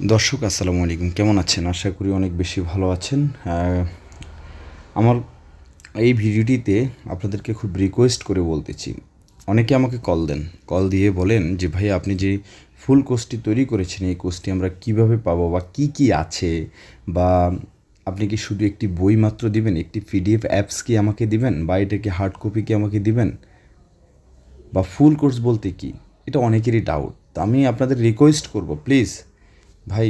দর্শক, আসসালামু আলাইকুম। কেমন আছেন? আশা করি অনেক বেশি ভালো আছেন। আমার এই ভিডিওটিতে আপনাদেরকে খুব রিকোয়েস্ট করে বলতেছি। অনেকে আমাকে কল দেন। কল দিয়ে বলেন যে, ভাই, আপনি যে ফুল কোর্সটি তৈরি করেছেন, এই কোর্সটি আমরা কীভাবে পাবো বা কি কি আছে? বা আপনি কি শুধু একটি বই মাত্র দিবেন? একটি পিডিএফ অ্যাপস কি আমাকে দিবেন? বা এটা কি হার্ড কপি কি আমাকে দিবেন? বা ফুল কোর্স বলতে কি? এটা অনেকেরই ডাউট তো আমি আপনাদের রিকোয়েস্ট করব প্লিজ ভাই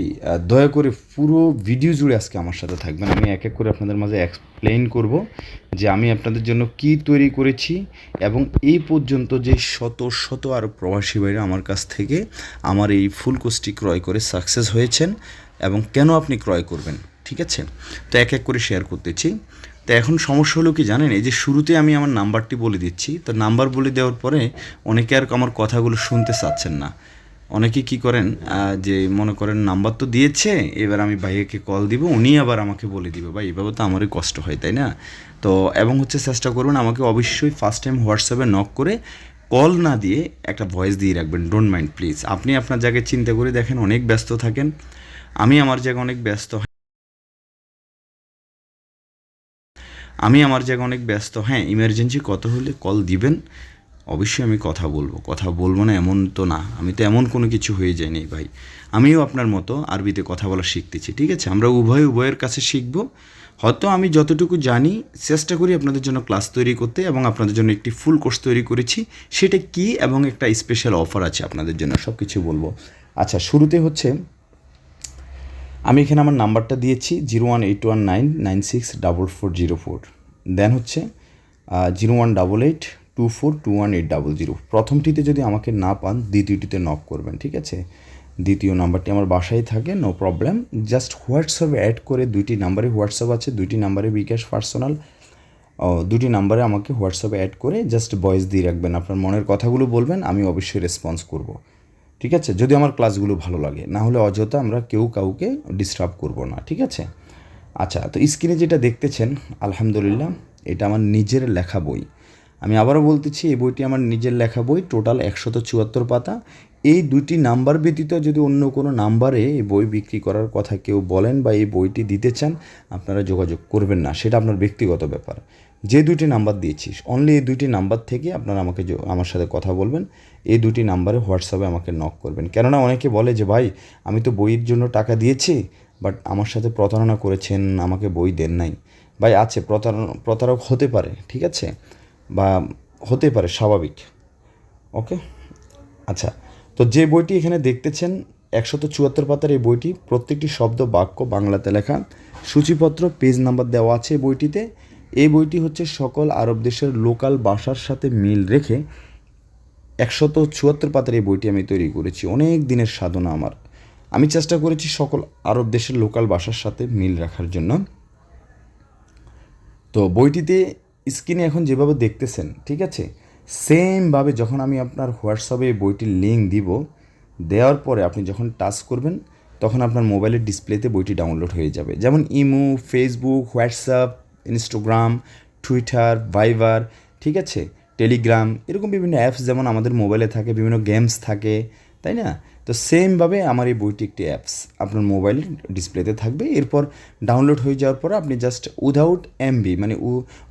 দয়া করে পুরো ভিডিও জুড়ে আজকে আমার সাথে থাকবেন। আমি এক এক করে আপনাদের মাঝে এক্সপ্লেইন করব যে আমি আপনাদের জন্য কি তৈরি করেছি এবং এই পর্যন্ত যে শত শত আরও প্রবাসী ভাইরা আমার কাছ থেকে আমার এই ফুল কোর্সটি ক্রয় করে সাকসেস হয়েছেন এবং কেন আপনি ক্রয় করবেন, ঠিক আছে? তো এক এক করে শেয়ার করতেছি। তো এখন সমস্যা হলো কি জানেন, এই যে শুরুতে আমি আমার নাম্বারটি বলে দিচ্ছি। তো নাম্বার বলে দেওয়ার পরে অনেকে আর আমার কথাগুলো শুনতে চাচ্ছেন না। অনেকে কি করেন যে মনে করেন নাম্বার তো দিয়েছে, এবার আমি ভাইয়াকে কল দিব, উনি আবার আমাকে বলে দিবে, ভাই, এভাবে তো আমারই কষ্ট হয়, তাই না? তো, এবং হচ্ছে চেষ্টা করবেন আমাকে অবশ্যই ফার্স্ট টাইম হোয়াটসঅ্যাপে নক করে কল না দিয়ে একটা ভয়েস দিয়ে রাখবেন ডোন্ট মাইন্ড প্লিজ আপনি আপনার জায়গায় চিন্তা করে দেখেন, অনেক ব্যস্ত থাকেন। আমি আমার জায়গায় অনেক ব্যস্ত আমি আমার জায়গায় অনেক ব্যস্ত হ্যাঁ ইমার্জেন্সি কত হলে কল দিবেন? অবশ্যই আমি কথা বলব। কথা বলব না এমন তো না। আমি তো এমন কোনো কিছু হয়ে যায়নি ভাই। আমিও আপনার মতো আরবিতে কথা বলা শিখতেছি, ঠিক আছে? আমরা উভয় উভয়ের কাছে শিখব। হয়তো আমি যতটুকু জানি, চেষ্টা করি আপনাদের জন্য ক্লাস তৈরি করতে এবং আপনাদের জন্য একটি ফুল কোর্স তৈরি করেছি। সেটা কি এবং একটা স্পেশাল অফার আছে আপনাদের জন্য সব কিছু বলব। আচ্ছা শুরুতে হচ্ছে, আমি এখানে আমার নাম্বারটা দিয়েছি zero one eight one nine nine six double four zero four. Then হচ্ছে zero one double eight two four two one eight double zero প্রথমটিতে যদি আমাকে না পান, দ্বিতীয়টিতে নক করবেন, ঠিক আছে? দ্বিতীয় নাম্বারটি আমার বাসায় থাকে নো প্রবলেম জাস্ট হোয়াটসঅ্যাপে অ্যাড করে দুইটি নাম্বারে হোয়াটসঅ্যাপ আছে, দুইটি নাম্বারে বিকাশ পার্সোনাল দুটি নাম্বারে আমাকে হোয়াটসঅ্যাপে অ্যাড করে জাস্ট ভয়েস দিয়ে রাখবেন, আপনার মনের কথাগুলো বলবেন, আমি অবশ্যই রেসপন্স করব। ঠিক আছে? যদি আমার ক্লাসগুলো ভালো লাগে, না হলে অযথা আমরা কেউ কাউকে ডিস্টার্ব করব না, ঠিক আছে? আচ্ছা তো স্ক্রিনে যেটা দেখতেছেন, আলহামদুলিল্লাহ, এটা আমার নিজের লেখা বই। আমি আবারও বলতেছি, এই বইটি আমার নিজের লেখা বই, টোটাল একশত চুয়াত্তর পাতা। এই দুটি নাম্বার ব্যতীত যদি অন্য কোনো নাম্বারে এই বই বিক্রি করার কথা কেউ বলেন বা এই বইটি দিতে চান, আপনারা যোগাযোগ করবেন না। সেটা আপনার ব্যক্তিগত ব্যাপার। যে দুটি নাম্বার দিয়েছি অনলি এই দুইটি নাম্বার থেকে আপনারা আমাকে আমার সাথে কথা বলবেন, এই দুটি নাম্বারে হোয়াটসঅ্যাপে আমাকে নক করবেন। কেননা অনেকে বলে যে, ভাই, আমি তো বইয়ের জন্য টাকা দিয়েছি বাট আমার সাথে প্রতারণা করেছেন, আমাকে বই দেন নাই। ভাই, আছে, প্রতারণা প্রতারক হতে পারে, ঠিক আছে? বা হতে পারে, স্বাভাবিক। ওকে? আচ্ছা তো যে বইটি এখানে দেখতেছেন, একশত চুয়াত্তর পাতার এই বইটি, প্রত্যেকটি শব্দ, বাক্য বাংলাতে লেখা। সূচিপত্র, পেজ নাম্বার দেওয়া আছে এই বইটিতে। এই বইটি হচ্ছে সকল আরব দেশের লোকাল ভাষার সাথে মিল রেখে একশত চুয়াত্তর পাতার এই বইটি আমি তৈরি করেছি। অনেক দিনের সাধনা আমার। আমি চেষ্টা করেছি সকল আরব দেশের লোকাল ভাষার সাথে মিল রাখার জন্য। তো বইটিতে স্ক্রিনে এখন যেভাবে দেখতেছেন, ঠিক আছে? সেমভাবে যখন আমি আপনার হোয়াটসঅ্যাপে বইটির লিঙ্ক দিব, দেওয়ার পরে আপনি যখন টাচ করবেন, তখন আপনার মোবাইলের ডিসপ্লেতে বইটি ডাউনলোড হয়ে যাবে। যেমন Imo Facebook WhatsApp Instagram Twitter Viber ঠিক আছে? টেলিগ্রাম এরকম বিভিন্ন অ্যাপস যেমন আমাদের মোবাইলে থাকে, বিভিন্ন গেমস থাকে তাই না? তো সেমভাবে আমার এই বইটি একটি অ্যাপস আপনার মোবাইলের ডিসপ্লেতে থাকবে। এরপর ডাউনলোড হয়ে যাওয়ার পর আপনি জাস্ট উইদাউট এমবি মানে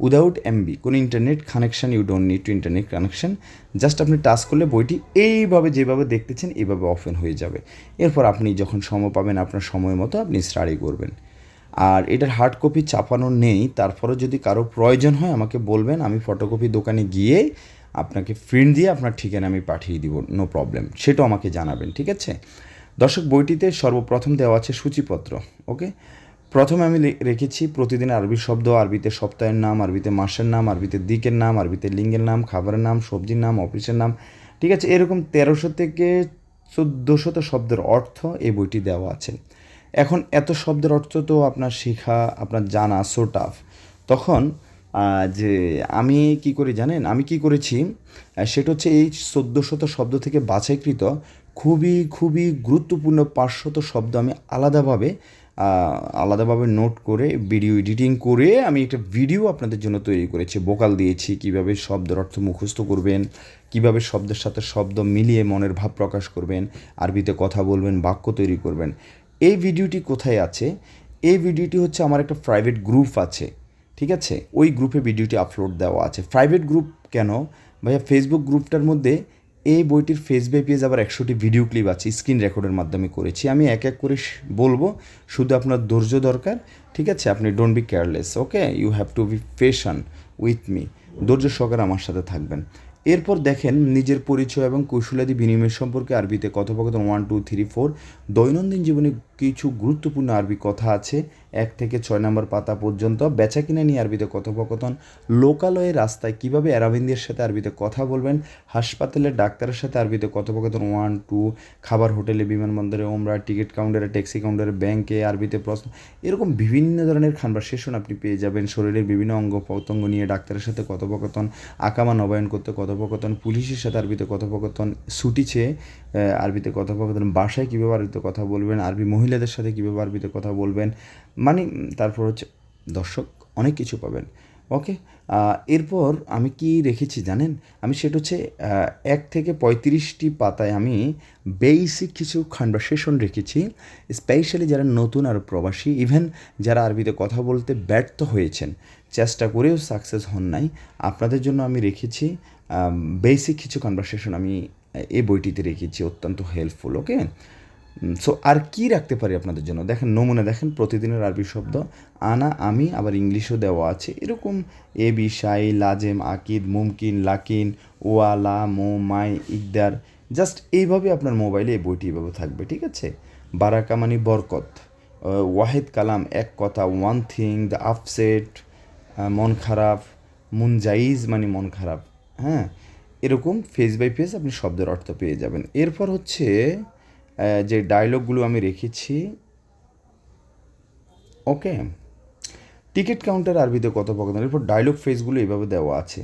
উইদাউট এমবি কোনো internet connection you don't need to internet connection just আপনি টাচ করলে বইটি এইভাবে যেভাবে দেখতেছেন এইভাবে ওপেন হয়ে যাবে। এরপর আপনি যখন সময় পাবেন আপনার সময় মতো আপনি স্টাডি করবেন। আর এটার হার্ড কপি চাপানো নেই, তারপরেও যদি কারও প্রয়োজন হয় আমাকে বলবেন, আমি ফটোকপি দোকানে গিয়ে আপনাকে প্রিন্ট দিয়ে আপনার ঠিকানা আমি পাঠিয়ে দিব নো প্রবলেম সেটাও আমাকে জানাবেন, ঠিক আছে? দর্শক, বইটিতে সর্বপ্রথম দেওয়া আছে সূচিপত্র ওকে প্রথমে আমি রেখেছি প্রতিদিন আরবি শব্দ, আরবিতে সপ্তাহের নাম, আরবিতে মাসের নাম, আরবিতে দিকের নাম, আরবিতে লিঙ্গের নাম, খাবারের নাম, সবজির নাম, অফিসের নাম, ঠিক আছে? এরকম তেরোশো থেকে চোদ্দোশত শব্দের অর্থ এই বইটি দেওয়া আছে। এখন এত শব্দের অর্থ তো আপনার শেখা, আপনার জানা সো টাফ তখন যে আমি কি করি জানেন? আমি কি করেছি সেটা হচ্ছে এই চোদ্দোশত শব্দ থেকে বাছাইকৃত খুবই খুবই গুরুত্বপূর্ণ পাঁচশত শব্দ আমি আলাদাভাবে আলাদাভাবে নোট করে ভিডিও এডিটিং করে আমি একটা ভিডিও আপনাদের জন্য তৈরি করেছি। বোকাল দিয়েছি, কীভাবে শব্দের অর্থ মুখস্থ করবেন, কীভাবে শব্দের সাথে শব্দ মিলিয়ে মনের ভাব প্রকাশ করবেন, আরবিতে কথা বলবেন, বাক্য তৈরি করবেন। এই ভিডিওটি কোথায় আছে? এই ভিডিওটি হচ্ছে আমার একটা প্রাইভেট গ্রুপ আছে। ঠিক আছে? ওই গ্রুপে ভিডিওটি আপলোড দেওয়া আছে। প্রাইভেট গ্রুপ কেন? ভাইয়া ফেসবুক গ্রুপটার মধ্যে এই বইটির ফেস পেজ আবার একশোটি ভিডিও ক্লিপ আছে স্ক্রিন রেকর্ডের মাধ্যমে করেছি। আমি এক এক করে বলব, শুধু আপনার ধৈর্য দরকার, ঠিক আছে? আপনি don't be careless okay you have to be patient with me ধৈর্য সহকারে আমার সাথে থাকবেন। এরপর দেখেন, নিজের পরিচয় এবং কৌশলাদি বিনিময় সম্পর্কে আরবিতে কথোপকথন ওয়ান টু থ্রি ফোর দৈনন্দিন জীবনে কিছু গুরুত্বপূর্ণ আরবি কথা আছে। এক থেকে ছয় নম্বর পাতা পর্যন্ত বেচা কিনা নিয়ে আরবিতে কথোপকথন। লোকালয়ে রাস্তায় কীভাবে অ্যারাবিন্দের সাথে আরবিতে কথা বলবেন? হাসপাতালে ডাক্তারের সাথে আরবিতে কথোপকথন ওয়ান, টু, খাবার হোটেলে, বিমানবন্দরে, ওমরা, টিকিট কাউন্টারে, ট্যাক্সি কাউন্টারে, ব্যাংকে, আরবিতে প্রশ্ন। এরকম বিভিন্ন ধরনের খানভারসেশন আপনি পেয়ে যাবেন। শরীরের বিভিন্ন অঙ্গ প্রত্যঙ্গ নিয়ে ডাক্তারের সাথে কথোপকথন, আকামা নবায়ন করতে কথোপকথন, পুলিশের সাথে আরবিতে কথোপকথন, ছুটি চেয়ে আরবিতে কথোপকথন, বাসায় কীভাবে আরবিতে কথা বলবেন, আরবি মহিলাদের সাথে কীভাবে আরবিতে কথা বলবেন মানে তারপর হচ্ছে দর্শক অনেক কিছু পাবেন। ওকে এরপর আমি কি রেখেছি জানেন? আমি সেটা হচ্ছে এক থেকে পঁয়ত্রিশটি পাতায় আমি বেসিক কিছু কনভারসেশন রেখেছি। স্পেশালি যারা নতুন আর প্রবাসী ইভেন যারা আরবিতে কথা বলতে ব্যর্থ হয়েছেন, চেষ্টা করেও সাকসেস হন নাই, আপনাদের জন্য আমি রেখেছি বেসিক কিছু কনভারসেশন আমি এই বইটিতে রেখেছি, অত্যন্ত হেল্পফুল ওকে সো আর কি রাখতে পারি আপনাদের জন্য? দেখেন, নমুনা দেখেন, প্রতিদিনের আরবি শব্দ, আনা, আমি, আবার ইংলিশও দেওয়া আছে। এরকম এ, বি সাই লাজেম, আকিদ, মুমকিন, লাকিন ওয়ালা মো, মাই, ইকদার জাস্ট এইভাবে আপনার মোবাইলে এই বইটি এভাবে থাকবে, ঠিক আছে? বারাকা মানে বরকত। ওয়াহেদ কালাম, এক কথা ওয়ান থিং দ্য আপসেট মন খারাপ, মুনজাইজ মানে মন খারাপ হ্যাঁ? এরকম ফেস বাই ফেস আপনি শব্দের অর্থ পেয়ে যাবেন। এরপর হচ্ছে যে ডায়লগগুলো আমি রেখেছি ওকে টিকিট কাউন্টার আরবিতে কথোপকথন, এরপর ডায়লগ ফেসগুলো এইভাবে দেওয়া আছে,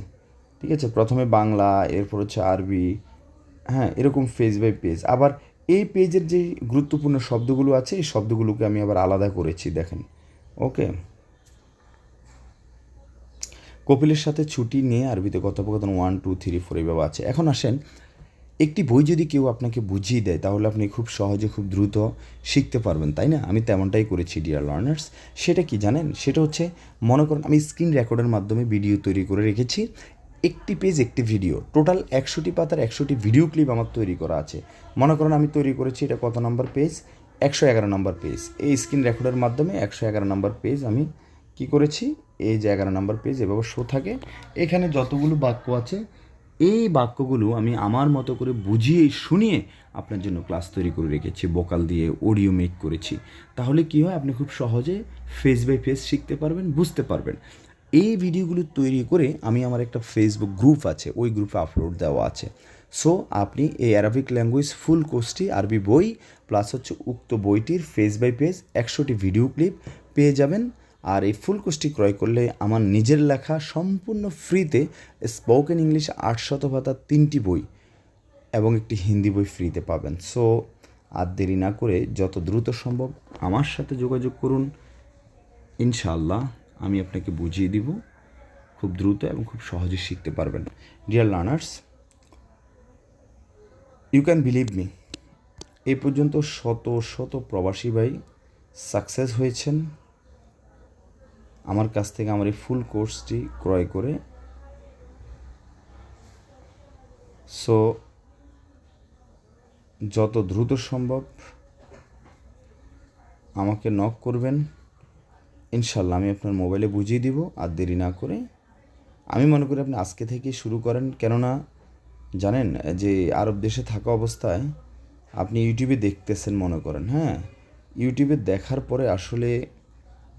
ঠিক আছে? প্রথমে বাংলা, এরপর হচ্ছে আরবি হ্যাঁ এরকম ফেজ বাই পেজ আবার এই পেজের যে গুরুত্বপূর্ণ শব্দগুলো আছে, এই শব্দগুলোকে আমি আবার আলাদা করেছি, দেখেন ওকে কপিলের সাথে ছুটি নিয়ে আরবিতে কথোপকথন ওয়ান টু থ্রি ফোর এইভাবে আছে। এখন আসেন একটি বই যদি কেউ আপনাকে বুঝিয়ে দেয়, তাহলে আপনি খুব সহজে খুব দ্রুত শিখতে পারবেন, তাই না? আমি তেমনটাই করেছি ডিয়ার লার্নার্স সেটা কি জানেন? সেটা হচ্ছে, মনে করেন, আমি স্ক্রিন রেকর্ডের মাধ্যমে ভিডিও তৈরি করে রেখেছি। একটি পেজ একটি ভিডিও টোটাল একশোটি পাতার একশোটি ভিডিও ক্লিপ আমার তৈরি করা আছে। মনে করেন, আমি তৈরি করেছি, এটা কত নম্বর পেজ একশো এগারো নম্বর পেজ এই স্ক্রিন রেকর্ডের মাধ্যমে একশো এগারো নম্বর পেজ আমি কি করেছি? এই যে এগারো নম্বর পেজ এভাবে শো থাকে। এখানে যতগুলো বাক্য আছে এই বাক্যগুলো আমি আমার মতো করে বুঝিয়ে শুনিয়ে আপনার জন্য ক্লাস তৈরি করে রেখেছি, বোকাল দিয়ে অডিও মেক করেছি। তাহলে কি হয়? আপনি খুব সহজে ফেস বাই ফেস শিখতে পারবেন, বুঝতে পারবেন। এই ভিডিওগুলো তৈরি করে আমি আমার একটা ফেসবুক গ্রুপ আছে, ওই গ্রুপে আপলোড দেওয়া আছে। সো আপনি এই অ্যারাবিক ল্যাঙ্গুয়েজ ফুল কোর্সটি আরবি বই প্লাস হচ্ছে উক্ত বইটির ফেস বাই পেজ একশোটি ভিডিও ক্লিপ পেয়ে যাবেন। আর এই ফুল কোর্সটি ক্রয় করলে আমার নিজের লেখা সম্পূর্ণ ফ্রিতে স্পোকেন ইংলিশ আটশত ভাতা তিনটি বই এবং একটি হিন্দি বই ফ্রিতে পাবেন। সো, আর দেরি না করে যত দ্রুত সম্ভব আমার সাথে যোগাযোগ করুন। ইনশাআল্লাহ আমি আপনাকে বুঝিয়ে দিব খুব দ্রুত এবং খুব সহজে শিখতে পারবেন। Dear learners you can believe me এই পর্যন্ত শত শত প্রবাসী ভাই সাকসেস হয়েছেন। আমার কাছ থেকে আমার এই ফুল কোর্সটি ক্রয় করে। সো যত দ্রুত সম্ভব আমাকে নক করবেন। ইনশাল্লাহ আমি আপনার মোবাইলে বুঝিয়ে দিব, আর দেরি না করে। আমি মনে করি আপনি আজকে থেকে শুরু করেন, কেননা জানেন যে আরব দেশে থাকা অবস্থায় আপনি ইউটিউবে দেখতেছেন মনে করেন হ্যাঁ? ইউটিউবে দেখার পরে আসলে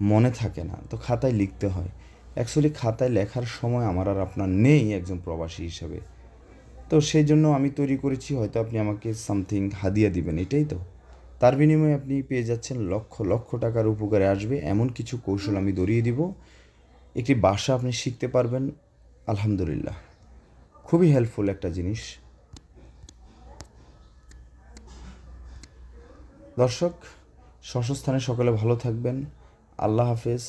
মনে থাকে না। তো খাতায় লিখতে হয়। অ্যাকচুয়ালি খাতায় লেখার সময় আমার আর আপনার নেই একজন প্রবাসী হিসাবে। তো সেই জন্য আমি তৈরি করেছি, হয়তো আপনি আমাকে সামথিং হাদিয়া দিবেন, এটাই তো। তার বিনিময়ে আপনি পেয়ে যাচ্ছেন লক্ষ লক্ষ টাকার উপকারে আসবে। এমন কিছু কৌশল আমি ধরিয়ে দিব। একটি বাসা আপনি শিখতে পারবেন, আলহামদুলিল্লাহ। খুবই হেল্পফুল একটা জিনিস। দর্শক স্বস্থানে সকলে ভালো থাকবেন। আল্লাহ হাফেজ।